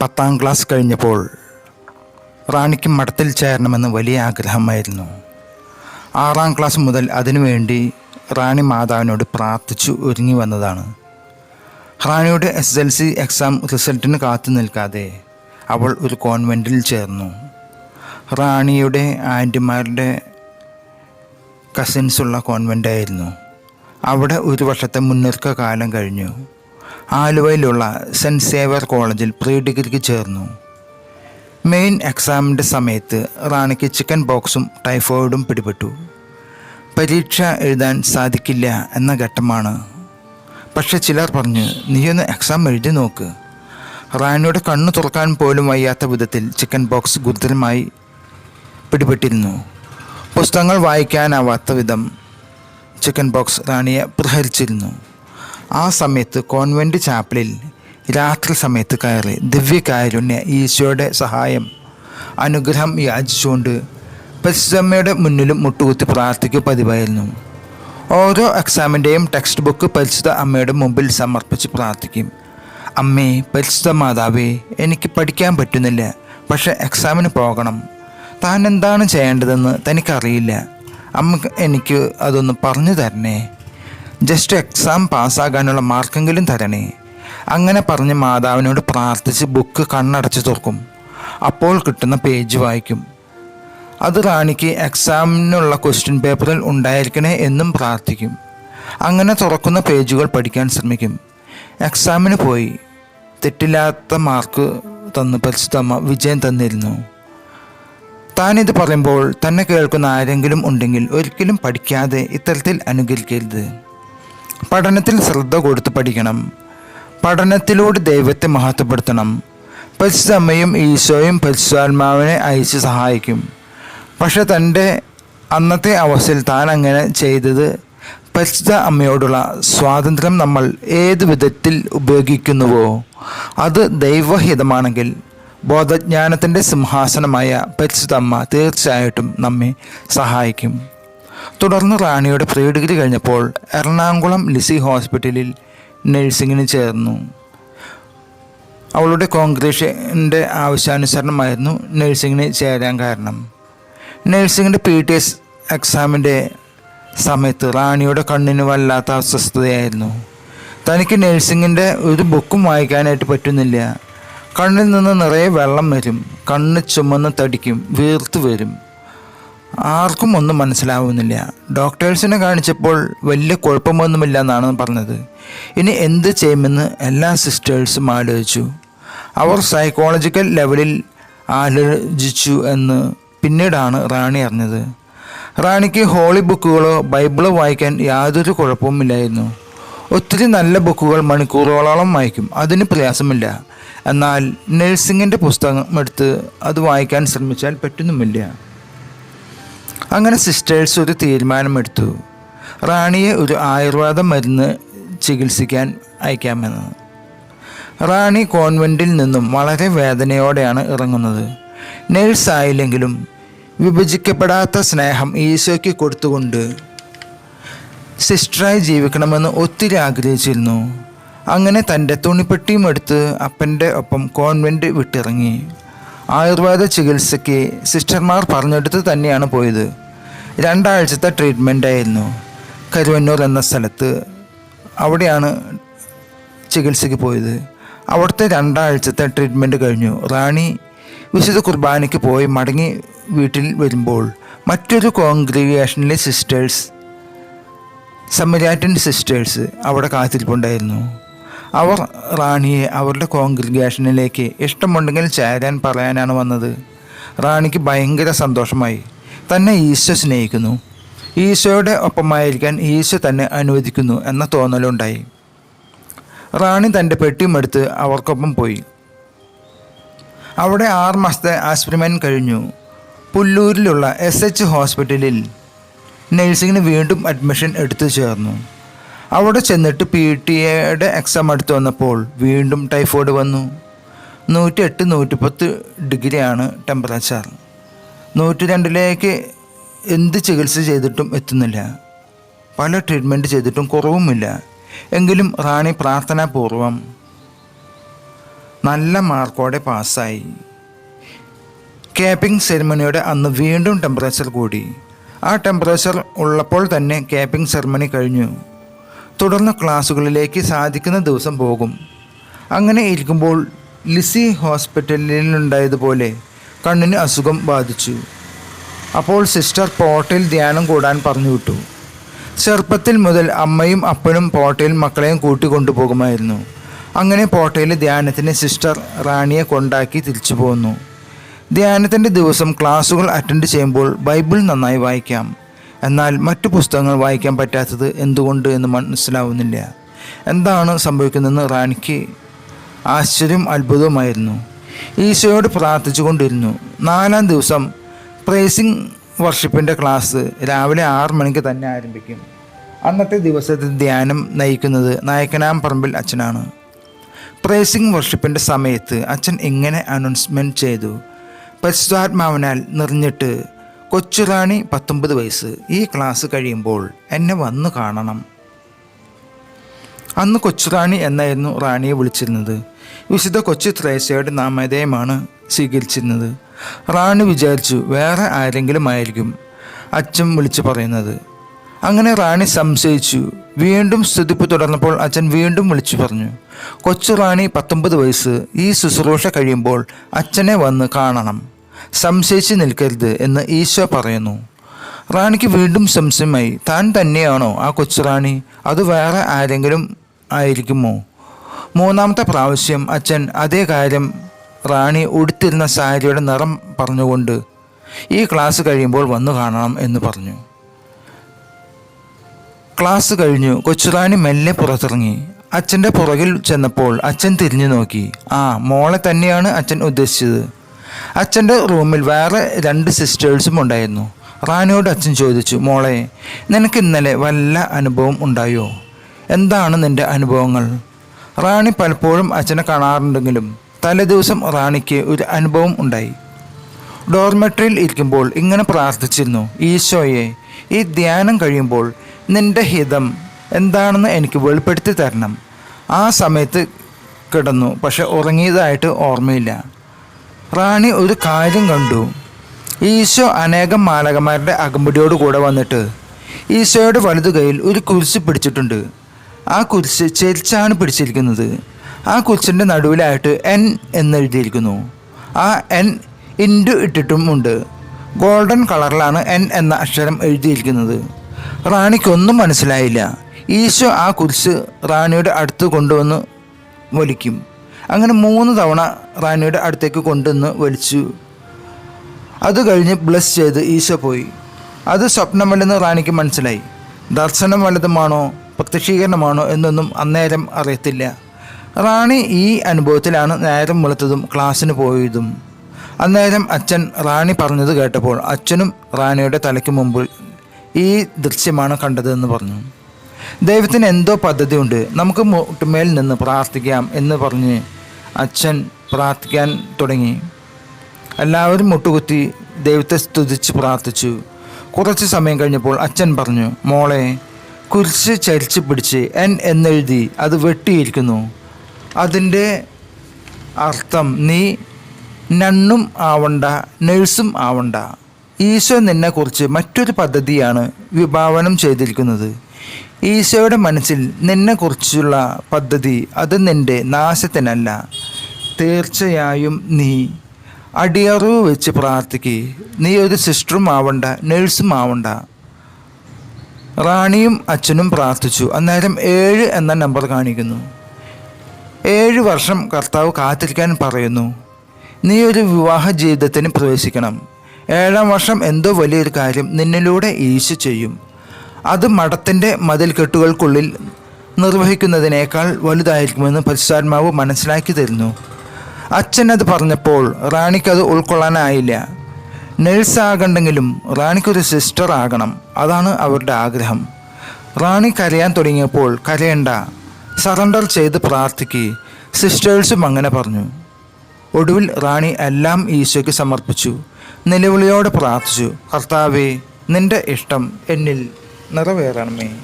പത്താം ക്ലാസ് കഴിഞ്ഞപ്പോൾ റാണിക്ക് മഠത്തിൽ ചേരണമെന്ന് വലിയ ആഗ്രഹമായിരുന്നു. ആറാം ക്ലാസ് മുതൽ അതിനുവേണ്ടി റാണി മാതാവിനോട് പ്രാർത്ഥിച്ചു ഒരുങ്ങി വന്നതാണ്. റാണിയുടെ എസ് എൽ സി എക്സാം റിസൾട്ടിന് കാത്തു നിൽക്കാതെ അവൾ ഒരു കോൺവെന്റിൽ ചേർന്നു. റാണിയുടെ ആന്റിമാരുടെ കസിൻസുള്ള കോൺവെന്റായിരുന്നു അവിടെ ഒരു വർഷത്തെ മുന്നൊരുക്ക കാലം കഴിഞ്ഞു. ആലുവയിലുള്ള സെന്റ് സേവർ കോളേജിൽ പ്രീ ഡിഗ്രിക്ക് ചേർന്നു. മെയിൻ എക്സാമിന്റെ സമയത്ത് റാണിക്ക് ചിക്കൻ ബോക്സും ടൈഫോയിഡും പിടിപെട്ടു. പരീക്ഷ എഴുതാൻ സാധിക്കില്ല എന്ന ഘട്ടമാണ്. പക്ഷെ ചിലർ പറഞ്ഞു നീയൊന്ന് എക്സാം എഴുതി നോക്ക്. റാണിയുടെ കണ്ണു തുറക്കാൻ പോലും വയ്യാത്ത വിധത്തിൽ ചിക്കൻ ബോക്സ് ഗുരുതരമായി പിടിപെട്ടിരുന്നു. പുസ്തകങ്ങൾ വായിക്കാനാവാത്ത വിധം ചിക്കൻ ബോക്സ് റാണിയെ പ്രഹരിച്ചിരുന്നു. ആ സമയത്ത് കോൺവെന്റ് ചാപ്പലിൽ രാത്രി സമയത്ത് കയറി ദിവ്യകാരുണ്യ ഈശോയുടെ സഹായം അനുഗ്രഹം യാചിച്ചുകൊണ്ട് പരിശുദ്ധമ്മയുടെ മുന്നിലും മുട്ടുകുത്തി പ്രാർത്ഥിക്കുക പതിവായിരുന്നു. ഓരോ എക്സാമിന്റെയും ടെക്സ്റ്റ് ബുക്ക് പരിശുദ്ധ അമ്മയുടെ മുമ്പിൽ സമർപ്പിച്ച് പ്രാർത്ഥിക്കും. അമ്മേ പരിശുദ്ധ മാതാവേ എനിക്ക് പഠിക്കാൻ പറ്റുന്നില്ല പക്ഷെ എക്സാമിന് പോകണം. താൻ എന്താണ് ചെയ്യേണ്ടതെന്ന് തനിക്കറിയില്ല. അമ്മ എനിക്ക് അതൊന്ന് പറഞ്ഞു തരണേ. ജസ്റ്റ് എക്സാം പാസ്സാകാനുള്ള മാർക്കെങ്കിലും തരണേ. അങ്ങനെ പറഞ്ഞ് മാതാവിനോട് പ്രാർത്ഥിച്ച് ബുക്ക് കണ്ണടച്ച് തുറക്കും. അപ്പോൾ കിട്ടുന്ന പേജ് വായിക്കും. അത് റാണിക്ക് എക്സാമിനുള്ള ക്വസ്റ്റ്യൻ പേപ്പറിൽ ഉണ്ടായിരിക്കണേ എന്നും പ്രാർത്ഥിക്കും. അങ്ങനെ തുറക്കുന്ന പേജുകൾ പഠിക്കാൻ ശ്രമിക്കും. എക്സാമിന് പോയി. തെറ്റില്ലാത്ത മാർക്ക് തന്ന് പരിശുദ്ധമ്മ വിജയം തന്നിരുന്നു. താനിത് പറയുമ്പോൾ തന്നെ കേൾക്കുന്ന ആരെങ്കിലും ഉണ്ടെങ്കിൽ ഒരിക്കലും പഠിക്കാതെ ഇത്തരത്തിൽ അനുകരിക്കരുത്. പഠനത്തിൽ ശ്രദ്ധ കൊടുത്ത് പഠിക്കണം. പഠനത്തിലൂടെ ദൈവത്തെ മഹത്വപ്പെടുത്തണം. പരിശുദ്ധമ്മയും ഈശോയും പരിശുദ്ധാത്മാവിനെ അയച്ച് സഹായിക്കും. പക്ഷെ തന്റെ അന്നത്തെ അവസ്ഥയിൽ താൻ അങ്ങനെ ചെയ്തത് പരിശുദ്ധ അമ്മയോടുള്ള സ്വാതന്ത്ര്യം നമ്മൾ ഏത് വിധത്തിൽ ഉപയോഗിക്കുന്നുവോ അത് ദൈവഹിതമാണെങ്കിൽ ബോധജ്ഞാനത്തിന്റെ സിംഹാസനമായ പരിശുദ്ധ അമ്മ തീർച്ചയായിട്ടും നമ്മെ സഹായിക്കും. തുടർന്ന് റാണിയുടെ പ്രീ ഡിഗ്രി കഴിഞ്ഞപ്പോൾ എറണാകുളം ലിസി ഹോസ്പിറ്റലിൽ നഴ്സിങ്ങിന് ചേർന്നു. അവളുടെ കോൺഗ്രേഷന്റെ ആവശ്യാനുസരണമായിരുന്നു നഴ്സിങ്ങിന് ചേരാൻ കാരണം. നഴ്സിങ്ങിന്റെ പി ടി എസ് എക്സാമിന്റെ സമയത്ത് റാണിയുടെ കണ്ണിന് വല്ലാത്ത അസ്വസ്ഥതയായിരുന്നു. തനിക്ക് നഴ്സിങ്ങിന്റെ ഒരു ബുക്കും വായിക്കാനായിട്ട് പറ്റുന്നില്ല. കണ്ണിൽ നിന്ന് നിറയെ വെള്ളം വരും. കണ്ണ് ചുമന്ന് തടിക്കും. വീർത്ത് വരും. ആർക്കും ഒന്നും മനസ്സിലാവുന്നില്ല. ഡോക്ടേഴ്സിനെ കാണിച്ചപ്പോൾ വലിയ കുഴപ്പമൊന്നുമില്ല എന്നാണ് പറഞ്ഞത്. ഇനി എന്ത് ചെയ്യുമെന്ന് എല്ലാ സിസ്റ്റേഴ്സും ആലോചിച്ചു. അവർ സൈക്കോളജിക്കൽ ലെവലിൽ ആലോചിച്ചു എന്ന് പിന്നീടാണ് റാണി അറിഞ്ഞത്. റാണിക്ക് ഹോളി ബുക്കുകളോ ബൈബിളോ വായിക്കാൻ യാതൊരു കുഴപ്പവുമില്ലായിരുന്നു ഒത്തിരി നല്ല ബുക്കുകൾ മണിക്കൂറുകളോളം വായിക്കും. അതിന് പ്രയാസമില്ല. എന്നാൽ നഴ്സിങ്ങിന്റെ പുസ്തകം എടുത്ത് അത് വായിക്കാൻ ശ്രമിച്ചാൽ പറ്റുന്നുമില്ല. അങ്ങനെ സിസ്റ്റേഴ്സ് ഒരു തീരുമാനമെടുത്തു. റാണിയെ ഒരു ആയുർവേദ മരുന്ന് ചികിത്സിക്കാൻ അയക്കാമെന്ന്. റാണി കോൺവെന്റിൽ നിന്നും വളരെ വേദനയോടെയാണ് ഇറങ്ങുന്നത്. നേഴ്സ് ആയില്ലെങ്കിലും വിഭജിക്കപ്പെടാത്ത സ്നേഹം ഈശോയ്ക്ക് കൊടുത്തുകൊണ്ട് സിസ്റ്ററായി ജീവിക്കണമെന്ന് ഒത്തിരി ആഗ്രഹിച്ചിരുന്നു. അങ്ങനെ തന്റെ തുണിപ്പെട്ടിയും എടുത്ത് അപ്പന്റെ ഒപ്പം കോൺവെന്റ് വിട്ടിറങ്ങി. ആയുർവേദ ചികിത്സയ്ക്ക് സിസ്റ്റർമാർ പറഞ്ഞെടുത്ത് തന്നെയാണ് പോയത്. രണ്ടാഴ്ചത്തെ ട്രീറ്റ്മെന്റ് ആയിരുന്നു. കരുവന്നൂർ എന്ന സ്ഥലത്ത് അവിടെയാണ് ചികിത്സയ്ക്ക് പോയത്. അവിടുത്തെ രണ്ടാഴ്ചത്തെ ട്രീറ്റ്മെന്റ് കഴിഞ്ഞു. റാണി വിശുദ്ധ കുർബാനയ്ക്ക് പോയി മടങ്ങി വീട്ടിൽ വരുമ്പോൾ മറ്റൊരു കോൺഗ്രിഗേഷനിലെ സിസ്റ്റേഴ്സ് സമരാറ്റൻ സിസ്റ്റേഴ്സ് അവിടെ കാത്തിരിപ്പുണ്ടായിരുന്നു. അവർ റാണിയെ അവരുടെ കോൺഗ്രിഗേഷനിലേക്ക് ഇഷ്ടമുണ്ടെങ്കിൽ ചേരാൻ പറയാനാണ് വന്നത്. റാണിക്ക് ഭയങ്കര സന്തോഷമായി. തന്നെ ഈശോ സ്നേഹിക്കുന്നു. ഈശോയുടെ ഒപ്പമായിരിക്കാൻ ഈശോ തന്നെ അനുവദിക്കുന്നു എന്ന തോന്നലുണ്ടായി. റാണി തന്റെ പെട്ടിയുമെടുത്ത് അവർക്കൊപ്പം പോയി. അവിടെ ആറ് മാസത്തെ ആസ്പിരിമെന്റ് കഴിഞ്ഞു. പുല്ലൂരിലുള്ള എസ് എച്ച് ഹോസ്പിറ്റലിൽ നഴ്സിങ്ങിന് വീണ്ടും അഡ്മിഷൻ എടുത്തു ചേർന്നു. അവിടെ ചെന്നിട്ട് പി ടി എയുടെ എക്സാം എടുത്തു വന്നപ്പോൾ വീണ്ടും ടൈഫോയിഡ് വന്നു. നൂറ്റി എട്ട് നൂറ്റിപ്പത്ത് ഡിഗ്രിയാണ് ടെമ്പറേച്ചർ. നൂറ്റി രണ്ടിലേക്ക് എന്ത് ചികിത്സ ചെയ്തിട്ടും എത്തുന്നില്ല. പല ട്രീറ്റ്മെന്റ് ചെയ്തിട്ടും കുറവുമില്ല. എങ്കിലും റാണി പ്രാർത്ഥനാപൂർവം നല്ല മാർക്കോടെ പാസ്സായി. ക്യാപ്പിംഗ് സെറിമണിയുടെ അന്ന് വീണ്ടും ടെമ്പറേച്ചർ കൂടി. ആ ടെമ്പറേച്ചർ ഉള്ളപ്പോൾ തന്നെ ക്യാപ്പിംഗ് സെറിമണി കഴിഞ്ഞു. തുടർന്ന് ക്ലാസ്സുകളിലേക്ക് സാധിക്കുന്ന ദിവസം പോകും. അങ്ങനെ ഇരിക്കുമ്പോൾ ലിസി ഹോസ്പിറ്റലിലുണ്ടായതുപോലെ കണ്ണിന് അസുഖം ബാധിച്ചു. അപ്പോൾ സിസ്റ്റർ പോർട്ടിൽ ധ്യാനം കൂടാൻ പറഞ്ഞു വിട്ടു. ചെറുപ്പത്തിൽ മുതൽ അമ്മയും അപ്പനും പോട്ടയിൽ മക്കളെയും കൂട്ടിക്കൊണ്ടുപോകുമായിരുന്നു. അങ്ങനെ പോട്ടയിൽ ധ്യാനത്തിന് സിസ്റ്റർ റാണിയെ കൊണ്ടാക്കി തിരിച്ചു പോന്നു. ധ്യാനത്തിന്റെ ദിവസം ക്ലാസ്സുകൾ അറ്റൻഡ് ചെയ്യുമ്പോൾ ബൈബിൾ നന്നായി വായിക്കാം. എന്നാൽ മറ്റു പുസ്തകങ്ങൾ വായിക്കാൻ പറ്റാത്തത് എന്തുകൊണ്ട് എന്ന് മനസ്സിലാവുന്നില്ല. എന്താണ് സംഭവിക്കുന്നതെന്ന് റാണിക്ക് ആശ്ചര്യം അത്ഭുതവുമായിരുന്നു ഈശോയോട് പ്രാർത്ഥിച്ചു കൊണ്ടിരുന്നു നാലാം ദിവസം പ്രേസിംഗ് വർഷിപ്പിന്റെ ക്ലാസ് രാവിലെ ആറ് മണിക്ക് തന്നെ ആരംഭിക്കും. അന്നത്തെ ദിവസത്തെ ധ്യാനം നയിക്കുന്നത് നായക്കനാം പറമ്പിൽ അച്ഛനാണ്. പ്രേസിംഗ് വർഷിപ്പിന്റെ സമയത്ത് അച്ഛൻ ഇങ്ങനെ അനൗൺസ്മെന്റ് ചെയ്തു. പരിശുദ്ധാത്മാവിനാൽ നിറഞ്ഞിട്ട് കൊച്ചുറാണി പത്തൊമ്പത് വയസ്സ് ഈ ക്ലാസ് കഴിയുമ്പോൾ എന്നെ വന്നു കാണണം. അന്ന് കൊച്ചുറാണി എന്നായിരുന്നു റാണിയെ വിളിച്ചിരുന്നത്. വിശുദ്ധ കൊച്ചു ത്രേസ്യയുടെ നാമധേയമാണ് സ്വീകരിച്ചിരുന്നത്. റാണി വിചാരിച്ചു വേറെ ആരെങ്കിലും ആയിരിക്കും അച്ഛൻ വിളിച്ചു പറയുന്നത്. അങ്ങനെ റാണി സംശയിച്ചു. വീണ്ടും സ്തുതിപ്പ് തുടർന്നപ്പോൾ അച്ഛൻ വീണ്ടും വിളിച്ചു പറഞ്ഞു കൊച്ചു റാണി പത്തൊമ്പത് വയസ്സ് ഈ ശുശ്രൂഷ കഴിയുമ്പോൾ അച്ഛനെ വന്ന് കാണണം. സംശയിച്ച് നിൽക്കരുത് എന്ന് ഈശോ പറയുന്നു. റാണിക്ക് വീണ്ടും സംശയമായി താൻ തന്നെയാണോ ആ കൊച്ചുറാണി? അത് വേറെ ആരെങ്കിലും ആയിരിക്കുമോ? മൂന്നാമത്തെ പ്രാവശ്യം അച്ഛൻ അതേ കാര്യം റാണി ഉടുത്തിരുന്ന സാരിയുടെ നിറം പറഞ്ഞുകൊണ്ട് ഈ ക്ലാസ് കഴിയുമ്പോൾ വന്നു കാണണം എന്ന് പറഞ്ഞു. ക്ലാസ് കഴിഞ്ഞു കൊച്ചുറാണി മെല്ലെ പുറത്തിറങ്ങി. അച്ഛന്റെ പുറകിൽ ചെന്നപ്പോൾ അച്ഛൻ തിരിഞ്ഞു നോക്കി. ആ മോളെ തന്നെയാണ് അച്ഛൻ ഉദ്ദേശിച്ചത്. അച്ഛന്റെ റൂമിൽ വേറെ രണ്ട് സിസ്റ്റേഴ്സും ഉണ്ടായിരുന്നു. റാണിയോട് അച്ഛൻ ചോദിച്ചു മോളെ നിനക്ക് ഇന്നലെ വല്ല അനുഭവം ഉണ്ടായോ? എന്താണ് നിന്റെ അനുഭവങ്ങൾ? റാണി പലപ്പോഴും അച്ഛനെ കാണാറുണ്ടെങ്കിലും തലേദിവസം റാണിക്ക് ഒരു അനുഭവം ഉണ്ടായി. ഡോർമെട്രിയിൽ ഇരിക്കുമ്പോൾ ഇങ്ങനെ പ്രാർത്ഥിച്ചിരുന്നു ഈശോയെ ഈ ധ്യാനം കഴിയുമ്പോൾ നിന്റെ ഹിതം എന്താണെന്ന് എനിക്ക് വെളിപ്പെടുത്തി തരണം. ആ സമയത്ത് കിടന്നു പക്ഷെ ഉറങ്ങിയതായിട്ട് ഓർമ്മയില്ല. റാണി ഒരു കാര്യം കണ്ടു. ഈശോ അനേകം മാലകന്മാരുടെ അകമ്പടിയോട് കൂടെ വന്നിട്ട് ഈശോയുടെ വലതു കൈയിൽ ഒരു കുരിശ് പിടിച്ചിട്ടുണ്ട്. ആ കുരിശ് ചെരിച്ചാണ് പിടിച്ചിരിക്കുന്നത്. ആ കുരിശിന്റെ നടുവിലായിട്ട് എൻ എന്നെഴുതിയിരിക്കുന്നു ആ എൻ ഇൻഡു ഇട്ടിട്ടും ഉണ്ട്. ഗോൾഡൻ കളറിലാണ് എൻ എന്ന അക്ഷരം എഴുതിയിരിക്കുന്നത്. റാണിക്കൊന്നും മനസ്സിലായില്ല. ഈശോ ആ കുരിശ് റാണിയുടെ അടുത്ത് കൊണ്ടുവന്ന് വലിക്കും. അങ്ങനെ മൂന്ന് തവണ റാണിയുടെ അടുത്തേക്ക് കൊണ്ടുവന്ന് വലിച്ചു. അത് കഴിഞ്ഞ് ബ്ലസ് ചെയ്ത് ഈശോ പോയി. അത് സ്വപ്നമല്ലെന്ന് റാണിക്ക് മനസ്സിലായി. ദർശനം വല്ലതുമാണോ? പ്രത്യക്ഷീകരണമാണോ എന്നൊന്നും അന്നേരം അറിയത്തില്ല. റാണി ഈ അനുഭവത്തിലാണ് നേരം വെളുത്തതും ക്ലാസ്സിന് പോയതും. അന്നേരം അച്ഛൻ റാണി പറഞ്ഞത് കേട്ടപ്പോൾ അച്ഛനും റാണിയുടെ തലയ്ക്ക് മുമ്പിൽ ഈ ദൃശ്യമാണ് കണ്ടതെന്ന് പറഞ്ഞു. ദൈവത്തിന് എന്തോ പദ്ധതിയുണ്ട് നമുക്ക് മുട്ടുമേൽ നിന്ന് പ്രാർത്ഥിക്കാം എന്ന് പറഞ്ഞ് അച്ഛൻ പ്രാർത്ഥിക്കാൻ തുടങ്ങി. എല്ലാവരും മുട്ടുകുത്തി ദൈവത്തെ സ്തുതിച്ച് പ്രാർത്ഥിച്ചു. കുറച്ച് സമയം കഴിഞ്ഞപ്പോൾ അച്ഛൻ പറഞ്ഞു മോളെ കുരിശ് ചരിച്ച് പിടിച്ച് എൻ എന്നെഴുതി അത് വെട്ടിയിരിക്കുന്നു. അതിന്റെ അർത്ഥം നീ നണ്ണും ആവണ്ട നഴ്സും ആവണ്ട. ഈശോ നിന്നെക്കുറിച്ച് മറ്റൊരു പദ്ധതിയാണ് വിഭാവനം ചെയ്തിരിക്കുന്നത്. ഈശോയുടെ മനസ്സിൽ നിന്നെക്കുറിച്ചുള്ള പദ്ധതി അത് നിന്റെ നാശത്തിനല്ല. തീർച്ചയായും നീ അടിയറവ് വെച്ച് പ്രാർത്ഥിക്കുക നീ ഒരു സിസ്റ്ററും ആവണ്ട നഴ്സും ആവണ്ട. റാണിയും അച്ഛനും പ്രാർത്ഥിച്ചു. അന്നേരം ഏഴ് എന്ന നമ്പർ കാണിക്കുന്നു. ഏഴ് വർഷം കർത്താവ് കാത്തിരിക്കാൻ പറയുന്നു. നീ ഒരു വിവാഹ ജീവിതത്തിന് പ്രവേശിക്കണം. ഏഴാം വർഷം എന്തോ വലിയൊരു കാര്യം നിന്നിലൂടെ ഈശു ചെയ്യും. അത് മഠത്തിന്റെ മതിൽക്കെട്ടുകൾക്കുള്ളിൽ നിർവഹിക്കുന്നതിനേക്കാൾ വലുതായിരിക്കുമെന്ന് പരിശുദ്ധാത്മാവ് മനസ്സിലാക്കി തരുന്നു. അച്ഛൻ അത് പറഞ്ഞപ്പോൾ റാണിക്കത് ഉൾക്കൊള്ളാനായില്ല. നഴ്സ് ആകണ്ടെങ്കിലും റാണിക്കൊരു സിസ്റ്റർ ആകണം അതാണ് അവരുടെ ആഗ്രഹം. റാണി കരയാൻ തുടങ്ങിയപ്പോൾ കരയണ്ട സറണ്ടർ ചെയ്ത് പ്രാർത്ഥിക്കുക സിസ്റ്റേഴ്സും അങ്ങനെ പറഞ്ഞു. ഒടുവിൽ റാണി എല്ലാം ഈശോയ്ക്ക് സമർപ്പിച്ചു. നിലവിളിയോടെ പ്രാർത്ഥിച്ചു കർത്താവേ നിന്റെ ഇഷ്ടം എന്നിൽ നിറവേറണമേ.